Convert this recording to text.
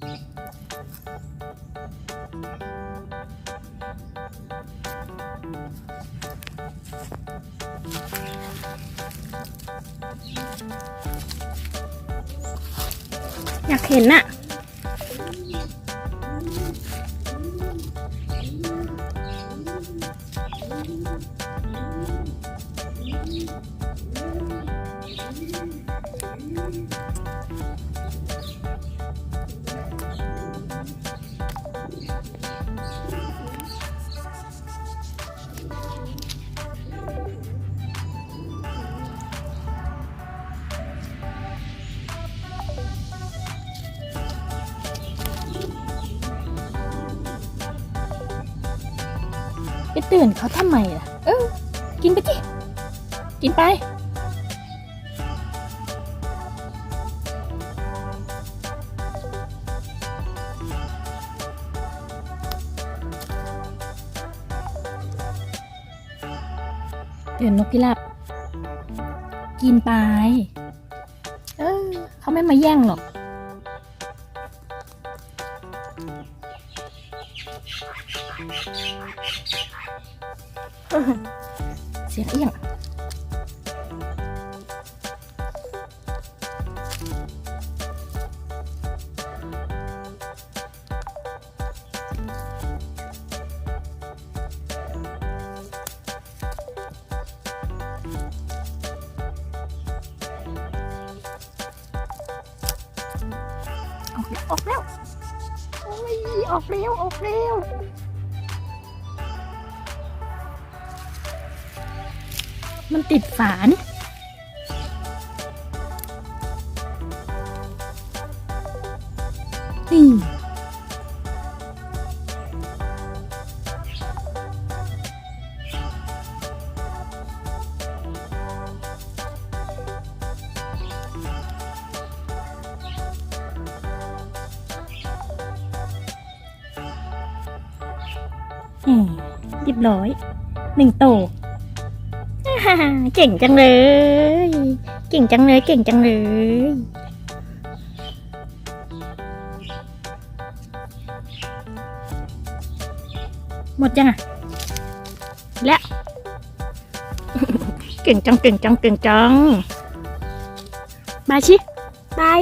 อยากเห็นอะ ไปตื่นเขาทำไมล่ะ เออ กินไปจิกินไป เตื่นนกพิราบกินไป เออ เขาไม่มาแย่งหรอก เสียงเอียงออกแล้วออกแล้ว โอ้ยออกเร็วออกเร็วมันติดฝานนี่ เรียบร้อย หนึ่งโตเก่งจังเลย เก่งจังเลย เก่งจังเลยหมดยังอะ แล้วเก่งจัง เก่งจัง เก่งจัง บายชิ บาย